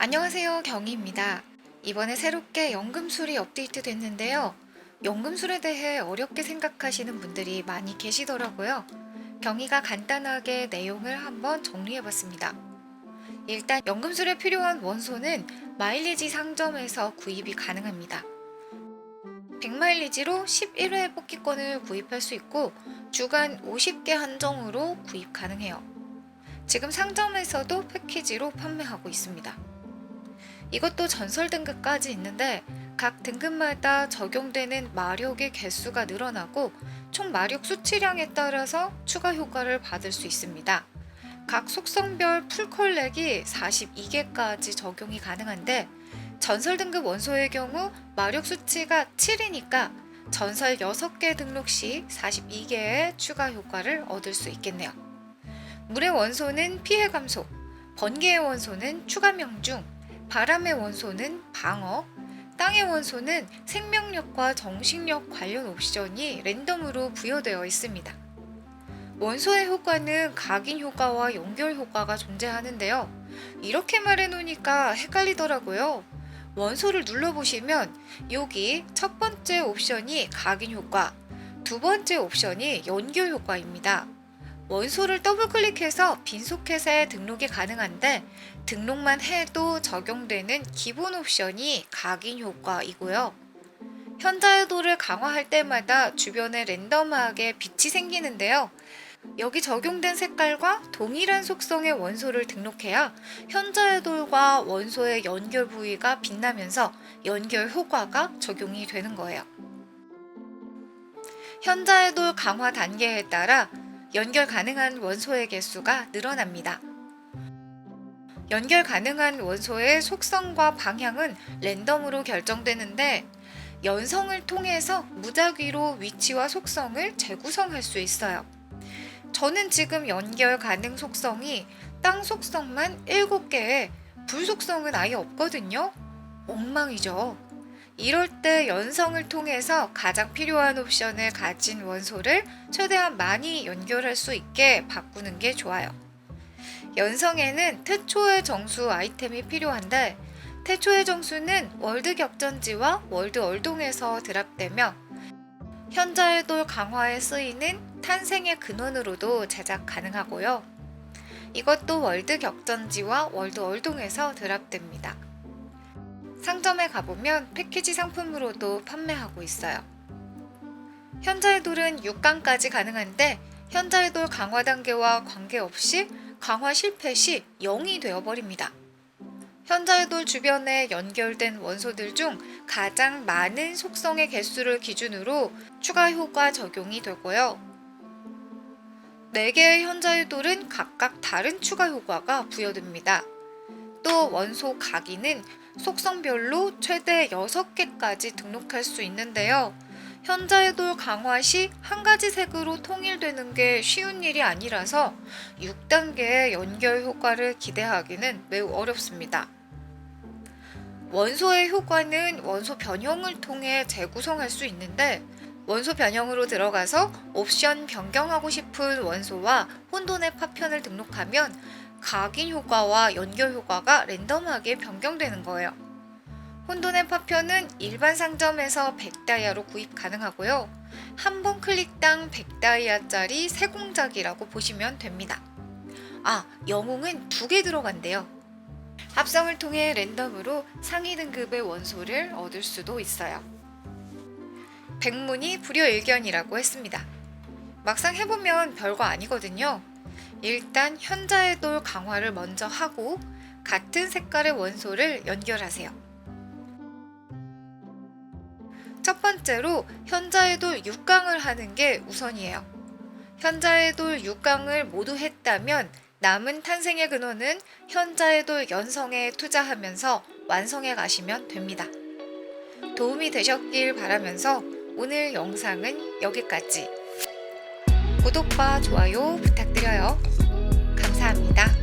안녕하세요. 경희입니다. 이번에 새롭게 연금술이 업데이트 됐는데요. 연금술에 대해 어렵게 생각하시는 분들이 많이 계시더라고요. 경희가 간단하게 내용을 한번 정리해 봤습니다. 일단 연금술에 필요한 원소는 마일리지 상점에서 구입이 가능합니다. 100마일리지로 11회 뽑기권을 구입할 수 있고 주간 50개 한정으로 구입 가능해요. 지금 상점에서도 패키지로 판매하고 있습니다. 이것도 전설 등급까지 있는데 각 등급마다 적용되는 마력의 개수가 늘어나고 총 마력 수치량에 따라서 추가 효과를 받을 수 있습니다. 각 속성별 풀컬렉이 42개까지 적용이 가능한데 전설 등급 원소의 경우 마력 수치가 7이니까 전설 6개 등록 시 42개의 추가 효과를 얻을 수 있겠네요. 물의 원소는 피해 감소, 번개의 원소는 추가 명중, 바람의 원소는 방어, 땅의 원소는 생명력과 정신력 관련 옵션이 랜덤으로 부여되어 있습니다. 원소의 효과는 각인 효과와 연결 효과가 존재하는데요. 이렇게 말해 놓으니까 헷갈리더라고요. 원소를 눌러보시면 여기 첫 번째 옵션이 각인 효과, 두 번째 옵션이 연결 효과입니다. 원소를 더블 클릭해서 빈 소켓에 등록이 가능한데 등록만 해도 적용되는 기본 옵션이 각인 효과이고요. 현자유도를 강화할 때마다 주변에 랜덤하게 빛이 생기는데요. 여기 적용된 색깔과 동일한 속성의 원소를 등록해야 현자의 돌과 원소의 연결 부위가 빛나면서 연결 효과가 적용이 되는 거예요. 현자의 돌 강화 단계에 따라 연결 가능한 원소의 개수가 늘어납니다. 연결 가능한 원소의 속성과 방향은 랜덤으로 결정되는데 연성을 통해서 무작위로 위치와 속성을 재구성할 수 있어요. 저는 지금 연결 가능 속성이 땅 속성만 7개에 불 속성은 아예 없거든요. 엉망이죠. 이럴 때 연성을 통해서 가장 필요한 옵션을 가진 원소를 최대한 많이 연결할 수 있게 바꾸는 게 좋아요. 연성에는 태초의 정수 아이템이 필요한데 태초의 정수는 월드 격전지와 월드 얼동에서 드랍되며 현자의 돌 강화에 쓰이는 탄생의 근원으로도 제작 가능하고요. 이것도 월드 격전지와 월드 얼동에서 드랍됩니다. 상점에 가보면 패키지 상품으로도 판매하고 있어요. 현자의 돌은 6강까지 가능한데 현자의 돌 강화 단계와 관계없이 강화 실패 시 0이 되어버립니다. 현자의 돌 주변에 연결된 원소들 중 가장 많은 속성의 개수를 기준으로 추가 효과 적용이 되고요. 4개의 현자의 돌은 각각 다른 추가 효과가 부여됩니다. 또 원소 각인은 속성별로 최대 6개까지 등록할 수 있는데요. 현자의 돌 강화 시 한 가지 색으로 통일되는 게 쉬운 일이 아니라서 6단계의 연결 효과를 기대하기는 매우 어렵습니다. 원소의 효과는 원소 변형을 통해 재구성할 수 있는데 원소 변형으로 들어가서 옵션 변경하고 싶은 원소와 혼돈의 파편을 등록하면 각인 효과와 연결 효과가 랜덤하게 변경되는 거예요. 혼돈의 파편은 일반 상점에서 100다이아로 구입 가능하고요. 한 번 클릭당 100다이아짜리 새 공작이라고 보시면 됩니다. 아, 영웅은 두 개 들어간대요. 합성을 통해 랜덤으로 상위 등급의 원소를 얻을 수도 있어요. 백문이 불여일견이라고 했습니다. 막상 해보면 별거 아니거든요. 일단 현자의 돌 강화를 먼저 하고 같은 색깔의 원소를 연결하세요. 첫 번째로 현자의 돌 6강을 하는 게 우선이에요. 현자의 돌 6강을 모두 했다면 남은 탄생의 근원은 현자의 돌 연성에 투자하면서 완성해 가시면 됩니다. 도움이 되셨길 바라면서 오늘 영상은 여기까지. 구독과 좋아요 부탁드려요. 감사합니다.